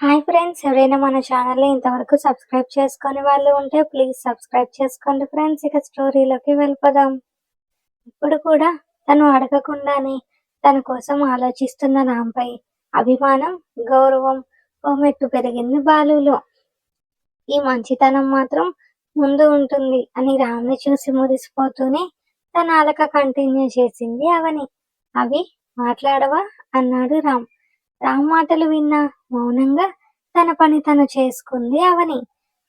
Hi friends ఎవరైనా మన ఛానల్ని ఇంతవరకు సబ్స్క్రైబ్ చేసుకొని వాళ్ళు ఉంటే ప్లీజ్ సబ్స్క్రైబ్ చేసుకోండి ఫ్రెండ్స్. ఇక స్టోరీలోకి వెళ్ళిపోదాం. ఇప్పుడు కూడా తను అడగకుండానే తన కోసం ఆలోచిస్తున్న రాంపై అభిమానం గౌరవం ఓ మెట్టు పెరిగింది బాలులో. ఈ మంచితనం మాత్రం ముందు ఉంటుంది అని రామ్ని చూసి మురిసిపోతూనే తన అలక కంటిన్యూ చేసింది అవని. అవి మాట్లాడవా? అన్నాడు రామ్. రామ్ మాటలు విన్న మౌనంగా తన పని తను చేసుకుంది అవని.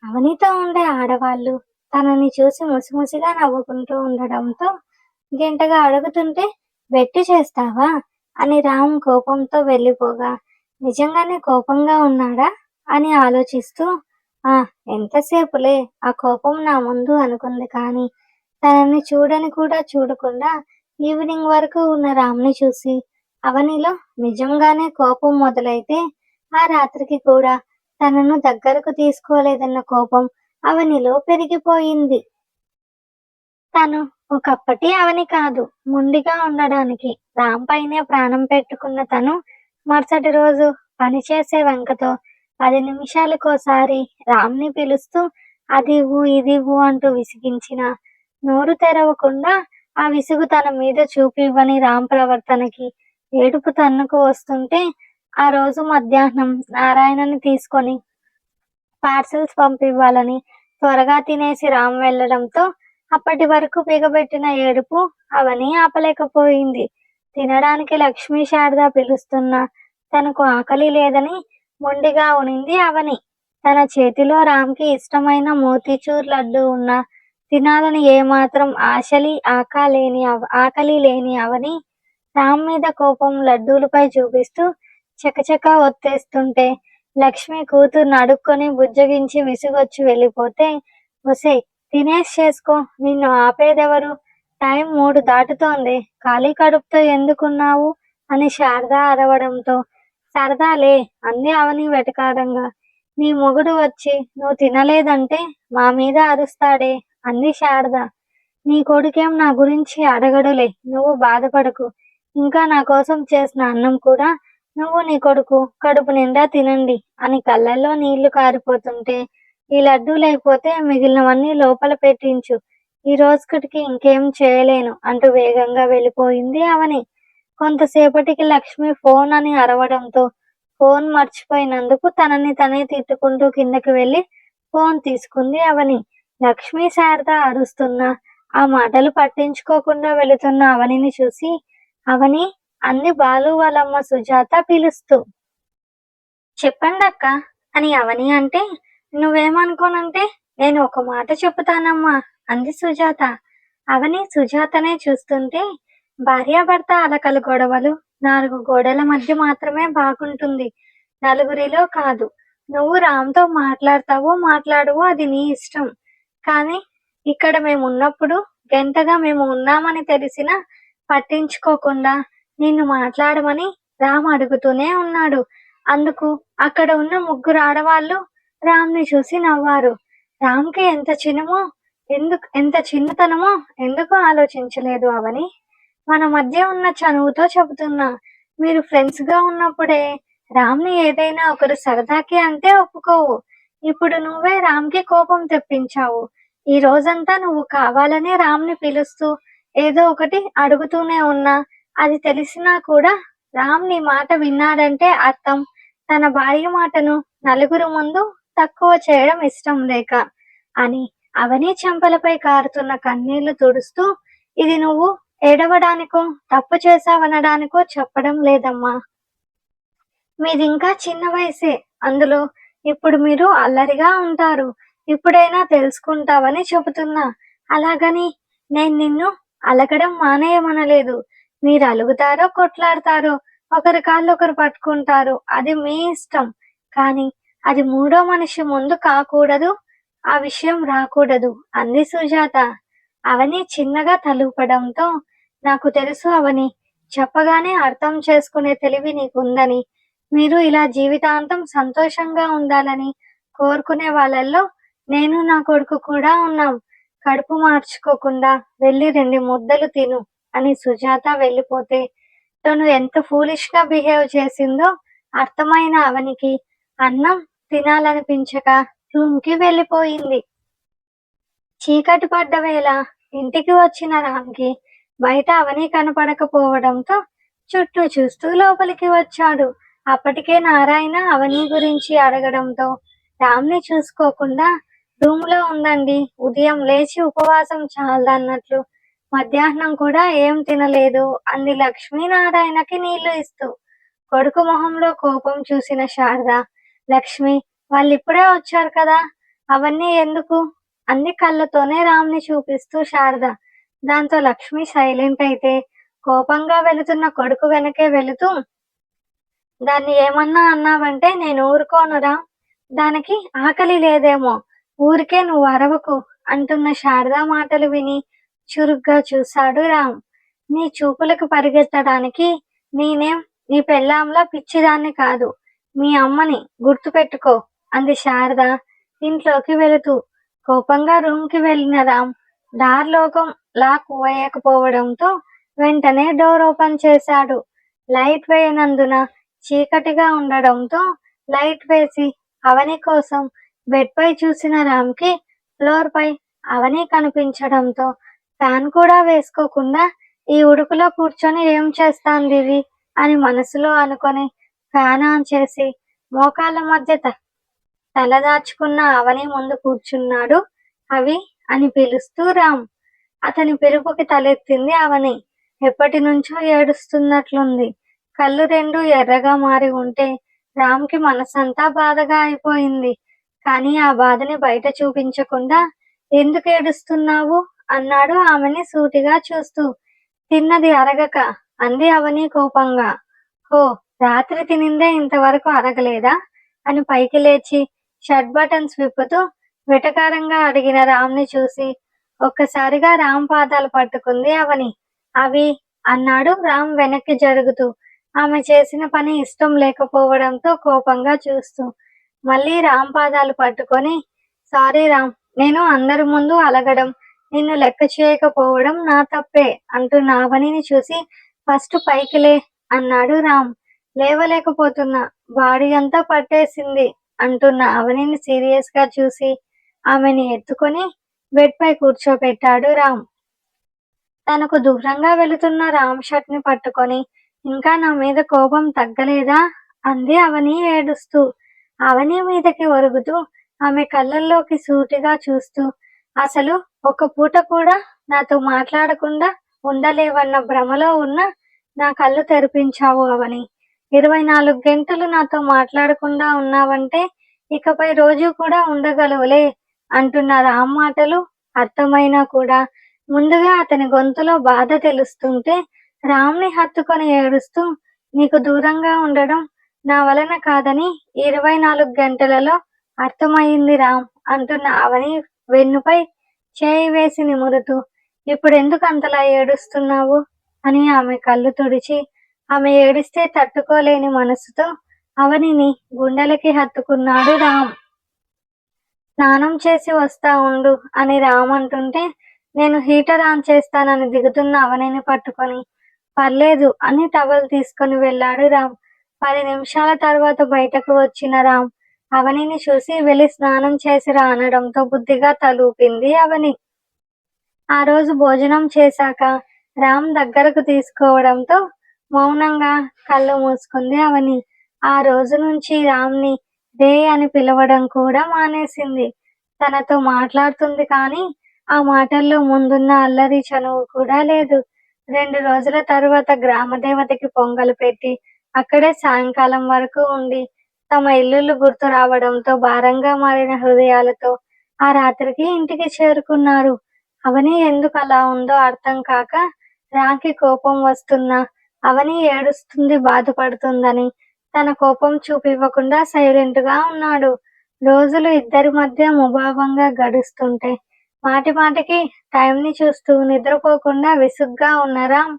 అవనితో ఉండే ఆడవాళ్ళు తనని చూసి ముసిముసిగా నవ్వుకుంటూ ఉండడంతో గంటగా అడుగుతుంటే వెట్టి చేస్తావా? అని రామ్ కోపంతో వెళ్ళిపోగా నిజంగానే కోపంగా ఉన్నాడా? అని ఆలోచిస్తూ ఆ ఎంతసేపులే ఆ కోపం నా ముందు అనుకుంది కానీ తనని చూడని కూడా చూడకుండా ఈవినింగ్ వరకు ఉన్న రామ్ని చూసి అవనిలో నిజంగానే కోపం మొదలైతే ఆ రాత్రికి కూడా తనను దగ్గరకు తీసుకోలేదన్న కోపం అవనిలో పెరిగిపోయింది. తను ఒకప్పటి అవని కాదు ముండిగా ఉండడానికి రామ్ పైనే ప్రాణం పెట్టుకున్న తను మరుసటి రోజు పనిచేసే వెంకతో పది నిమిషాలకోసారి రామ్ని పిలుస్తూ అది ఇదివ్వు ఇది అంటూ విసిగించిన నోరు తెరవకుండా ఆ విసుగు తన మీద చూపివ్వని రామ్ ప్రవర్తనకి ఏడుపు తన్నుకు వస్తుంటే ఆ రోజు మధ్యాహ్నం నారాయణని తీసుకొని పార్సల్స్ పంపివ్వాలని త్వరగా తినేసి రామ్ వెళ్ళడంతో అప్పటి వరకు బిగబెట్టిన ఏడుపు అవని ఆపలేకపోయింది. తినడానికి లక్ష్మీ శారద పిలుస్తున్నా తనకు ఆకలి లేదని మొండిగా ఉనింది అవని. తన చేతిలో రామ్కి ఇష్టమైన మోతీచూర్ లడ్డు ఉన్న తినాలని ఏమాత్రం ఆశలి ఆకలేని ఆకలి లేని అవని రామ్ మీద కోపం లడ్డూలపై చూపిస్తూ చకచకా ఒత్తేస్తుంటే లక్ష్మి కూతురు నడుక్కొని బుజ్జగించి విసుగొచ్చి వెళ్ళిపోతే ఒసే తినేసి చేసుకో నిన్ను ఆపేదెవరు? టైం మూడు దాటుతోంది. ఖాళీ కడుపుతో ఎందుకున్నావు? అని శారద అరవడంతో సరదాలే అంది అవని వెటకారంగా. నీ మొగుడు వచ్చి నువ్వు తినలేదంటే మా మీద అరుస్తాడే అంది శారద. నీ కొడుకేం నా గురించి అడగడులే నువ్వు బాధపడకు. ఇంకా నా కోసం చేసిన అన్నం కూడా నువ్వు నీ కొడుకు కడుపు నిండా తినండి అని కళ్ళల్లో నీళ్ళు కారిపోతుంటే ఈ లడ్డూలైపోతే మిగిలినవన్నీ లోపల పెట్టించు. ఈ రోజుకి ఇంకేం చేయలేను అంటూ వేగంగా వెళ్ళిపోయింది అవని. కొంతసేపటికి లక్ష్మి ఫోన్ అని అరవడంతో ఫోన్ మర్చిపోయినందుకు తనని తనే తిట్టుకుంటూ కిందకి వెళ్ళి ఫోన్ తీసుకుంది అవని. లక్ష్మి శారద అరుస్తున్నా ఆ మాటలు పట్టించుకోకుండా వెళుతున్న అవనిని చూసి అవని అంది బాలు వాళ్ళమ్మ సుజాత పిలుస్తూ. చెప్పండి అక్క అని అవని అంటే నువ్వేమనుకోనంటే నేను ఒక మాట చెప్తానమ్మా అంది సుజాత. అవని సుజాతనే చూస్తుంటే భార్యాభర్త అలకల గొడవలు నాలుగు గోడల మధ్య మాత్రమే బాగుంటుంది. నలుగురిలో కాదు. నువ్వు రామ్తో మాట్లాడతావో మాట్లాడవో అది నీ ఇష్టం. కానీ ఇక్కడ మేము ఉన్నప్పుడు గంటగా మేము ఉన్నామని తెలిసినా పట్టించుకోకుండా నిన్ను మాట్లాడమని రామ్ అడుగుతూనే ఉన్నాడు. అందుకు అక్కడ ఉన్న ముగ్గురు ఆడవాళ్ళు రామ్ని చూసి నవ్వారు. రామ్కి ఎంత చిన్నమో ఎందుకు ఎంత చిన్నతనమో ఎందుకు ఆలోచించలేదు అవని? మన మధ్య ఉన్న చనువుతో చెబుతున్నా మీరు ఫ్రెండ్స్గా ఉన్నప్పుడే రామ్ని ఏదైనా ఒకరు సరదాకి అంటే ఒప్పుకోవు. ఇప్పుడు నువ్వే రామ్కి కోపం తెప్పించావు. ఈ రోజంతా నువ్వు కావాలనే రామ్ని పిలుస్తూ ఏదో ఒకటి అడుగుతూనే ఉన్నా. అది తెలిసినా కూడా రామ్ నీ మాట విన్నాడంటే అర్థం. తన భార్య మాటను నలుగురు ముందు తక్కువ చేయడం ఇష్టం లేక అని అవని చెంపలపై కారుతున్న కన్నీళ్ళు తుడుస్తూ ఇది నువ్వు ఏడవడానికో తప్పు చేశావనడానికో చెప్పడం లేదమ్మా. మీది ఇంకా చిన్న వయసే. అందులో ఇప్పుడు మీరు అల్లరిగా ఉంటారు. ఇప్పుడైనా తెలుసుకుంటావని చెబుతున్నా. అలాగని నేను నిన్ను అలకడం మానేయమనలేదు మీరు అలుగుతారో కొట్లాడతారో ఒకరి కాళ్ళు ఒకరు పట్టుకుంటారు. అది మీ ఇష్టం. కానీ అది మూడో మనిషి ముందు కాకూడదు ఆ విషయం రాకూడదు. అంది సుజాత. అవని చిన్నగా తలుపడంతో నాకు తెలుసు అవని చెప్పగానే అర్థం చేసుకునే తెలివి నీకుందని. మీరు ఇలా జీవితాంతం సంతోషంగా ఉండాలని కోరుకునే వాళ్ళల్లో నేను నా కొడుకు కూడా ఉన్నాం. కడుపు మార్చుకోకుండా వెళ్ళి రెండు ముద్దలు తిను అని సుజాత వెళ్ళిపోతే తను ఎంత ఫూలిష్గా బిహేవ్ చేసిందో అర్థమైన అవనికి అన్నం తినాలనిపించక రూమ్కి వెళ్ళిపోయింది. చీకటి పడ్డ వేళ ఇంటికి వచ్చిన రామ్కి బయట అవని కనపడకపోవడంతో చుట్టూ చూస్తూ లోపలికి వచ్చాడు. అప్పటికే నారాయణ అవని గురించి అడగడంతో రామ్ని చూసుకోకుండా రూమ్లో ఉందండి. ఉదయం లేచి ఉపవాసం చాలదన్నట్లు. మధ్యాహ్నం కూడా ఏం తినలేదు. అంది లక్ష్మీనారాయణకి నీళ్ళు ఇస్తూ. కొడుకు మొహంలో కోపం చూసిన శారద లక్ష్మి వాళ్ళు ఇప్పుడే వచ్చారు కదా? అవన్నీ ఎందుకు? అన్ని కళ్ళతోనే రామ్ని చూపిస్తూ శారద. దాంతో లక్ష్మి సైలెంట్ అయితే కోపంగా వెళుతున్న కొడుకు వెనకే వెళుతూ దాన్ని ఏమన్నా అన్నావంటే నేను ఊరుకోనురా దానికి ఆకలి లేదేమో. ఊరికే నువ్వు అరవకు అంటున్న శారదా మాటలు విని చురుగ్గా చూశాడు రామ్. నీ చూపులకు పరిగెత్తడానికి నేనేం నీ పెళ్ళాంలా పిచ్చిదాన్ని కాదు. మీ అమ్మని గుర్తుపెట్టుకో అంది శారద. ఇంట్లోకి వెళుతూ కోపంగా రూమ్కి వెళ్ళిన రామ్ డార్ లోకం లాక్ వేయకపోవడంతో వెంటనే డోర్ ఓపెన్ చేశాడు. లైట్ వేయనందున చీకటిగా ఉండడంతో లైట్ వేసి అవని కోసం బెడ్ పై చూసిన రామ్కి ఫ్లోర్ పై అవనీ కనిపించడంతో ఫ్యాన్ కూడా వేసుకోకుండా ఈ ఉడుకులో కూర్చొని ఏం చేస్తాంది ఇది అని మనసులో అనుకొని ఫ్యాన్ ఆన్ చేసి మోకాళ్ళ మధ్య త- తలదాచుకున్న అవని ముందు కూర్చున్నాడు అవి అని పిలుస్తూ రామ్. అతని పిలుపుకి తలెత్తింది అవని. ఎప్పటి నుంచో ఏడుస్తున్నట్లుంది. కళ్ళు రెండు ఎర్రగా మారి ఉంటే రామ్కి మనసంతా బాధగా అయిపోయింది. కానీ ఆ బాధని బయట చూపించకుండా ఎందుకు ఏడుస్తున్నావు? అన్నాడు ఆమెని సూటిగా చూస్తూ. తిన్నది అరగక అంది అవని కోపంగా. హో రాత్రి తినిందే ఇంతవరకు అరగలేదా? అని పైకి లేచి షర్ట్ బటన్స్ విప్పుతూ వెటకారంగా అడిగిన రామ్ని చూసి. ఒక్కసారిగా రామ్ పాదాలు పట్టుకుంది అవని అవి అన్నాడు రామ్ వెనక్కి జరుగుతూ. ఆమె చేసిన పని ఇష్టం లేకపోవడంతో కోపంగా చూస్తూ. మళ్ళీ రామ్ పాదాలు పట్టుకొని సారీ రామ్ నేను అందరి ముందు అలగడం నిన్ను లెక్క చేయకపోవడం నా తప్పే అంటున్న నావనిని చూసి ఫస్ట్ పైకి లే అన్నాడు రామ్. లేవలేకపోతున్నా బాడీ అంతా పట్టేసింది అంటున్న అవనిని సీరియస్గా చూసి ఆమెని ఎత్తుకొని బెడ్ పై కూర్చోబెట్టాడు రామ్. తనకు దూరంగా వెళుతున్న రామ్ షర్ట్ని పట్టుకొని ఇంకా నా మీద కోపం తగ్గలేదా? అంది అవని ఏడుస్తూ. అవని మీదకి ఒరుగుతూ ఆమె కళ్ళల్లోకి సూటిగా చూస్తూ అసలు ఒక పూట కూడా నాతో మాట్లాడకుండా ఉండలేవన్న భ్రమలో ఉన్న నా కళ్ళు తెరిపించావు అవని. ఇరవై నాలుగు గంటలు నాతో మాట్లాడకుండా ఉన్నావంటే ఇకపై రోజు కూడా ఉండగలవులే అంటున్న రామ్ మాటలు అర్థమైనా కూడా. ముందుగా అతని గొంతులో బాధ తెలుస్తుంటే రామ్ని హత్తుకొని ఏడుస్తూ నీకు దూరంగా ఉండడం నా వలన కాదని ఇరవై నాలుగు గంటలలో అర్థమైంది రామ్ అంటున్న అవని వెన్నుపై చేయి వేసి నిమురుతూ ఇప్పుడు ఎందుకు అంతలా ఏడుస్తున్నావు? అని ఆమె కళ్ళు తుడిచి ఆమె ఏడిస్తే తట్టుకోలేని మనసుతో అవనిని గుండెలకి హత్తుకున్నాడు రామ్. స్నానం చేసి వస్తా ఉండు అని రామ్ అంటుంటే నేను హీటర్ ఆన్ చేస్తానని దిగుతున్న అవనిని పట్టుకొని పర్లేదు అని టవల్ తీసుకొని వెళ్ళాడు రామ్. పది నిమిషాల తర్వాత బయటకు వచ్చిన రామ్ అవనిని చూసి వెళ్ళి స్నానం చేసిరా అనడంతో బుద్ధిగా తలూపింది అవని. ఆ రోజు భోజనం చేశాక రామ్ దగ్గరకు తీసుకోవడంతో మౌనంగా కళ్ళు మూసుకుంది అవని. ఆ రోజు నుంచి రామ్ని రే అని పిలవడం కూడా మానేసింది. తనతో మాట్లాడుతుంది కానీ ఆ మాటల్లో ముందున్న అల్లరి చనువు కూడా లేదు. రెండు రోజుల తర్వాత గ్రామ దేవతకి పొంగలు పెట్టి అక్కడే సాయంకాలం వరకు ఉండి తమ ఇల్లులు గుర్తు రావడంతో భారంగా మారిన హృదయాలతో ఆ రాత్రికి ఇంటికి చేరుకున్నారు. అవని ఎందుకు అలా ఉందో అర్థం కాక రాకి కోపం వస్తున్నా అవని ఏడుస్తుంది బాధపడుతుందని తన కోపం చూపివ్వకుండా సైలెంట్గా ఉన్నాడు. రోజులు ఇద్దరి మధ్య ముభావంగా గడుస్తుంటే మాటి మాటికి టైం ని చూస్తూ నిద్రపోకుండా విసుగ్గా ఉన్న రామ్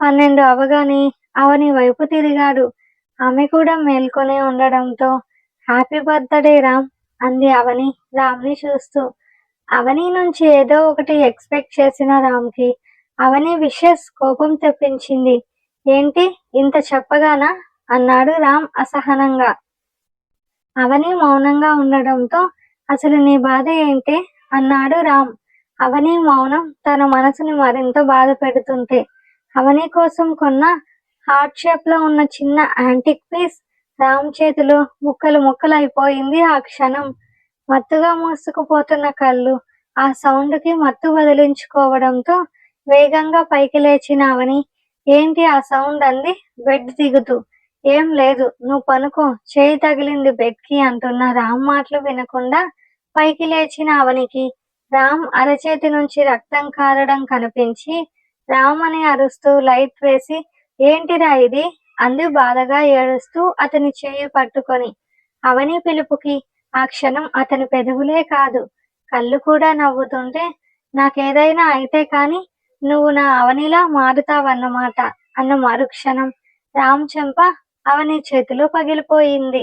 పన్నెండు అవగాని అవని వైపు తిరిగాడు. ఆమె కూడా మేల్కొనే ఉండడంతో హ్యాపీ బర్త్డే రామ్ అంది అవని రామ్ని చూస్తూ. అవని నుంచి ఏదో ఒకటి ఎక్స్పెక్ట్ చేసిన రామ్కి అవని విషెస్ కోపం తెప్పించింది. ఏంటి? ఇంత చెప్పగానా? అన్నాడు రామ్ అసహనంగా. అవని మౌనంగా ఉండడంతో అసలు నీ బాధ ఏంటి? అన్నాడు రామ్. అవని మౌనం తన మనసుని మరింత బాధ పెడుతుంటే అవని కోసం కొన్న హార్ట్ షేప్లో ఉన్న చిన్న యాంటిక్ పీస్ రామ్ చేతులు ముక్కలు ముక్కలు అయిపోయింది ఆ క్షణం. మత్తుగా మూసుకుపోతున్న కళ్ళు ఆ సౌండ్కి మత్తు వదిలించుకోవడంతో వేగంగా పైకి లేచినావని. ఏంటి ఆ సౌండ్ అంది? బెడ్ దిగుతూ. ఏం లేదు నువ్వు పనుకో చేయి తగిలింది బెడ్కి అంటున్న రామ్ మాటలు వినకుండా పైకి లేచిన అవనికి రామ్ అరచేతి నుంచి రక్తం కారడం కనిపించి రామ్ అని అరుస్తూ లైట్ వేసి ఏంటిరా ఇది? అంది బాధగా ఏడుస్తూ అతని చేయి పట్టుకొని అవని పిలుపుకి ఆ క్షణం అతని పెదవులే కాదు. కళ్ళు కూడా నవ్వుతుంటే నాకేదైనా అయితే కాని నువ్వు నా అవనిలా మారుతావన్నమాట అన్న మరుక్షణం రామ్ చెంప అవని చేతిలో పగిలిపోయింది.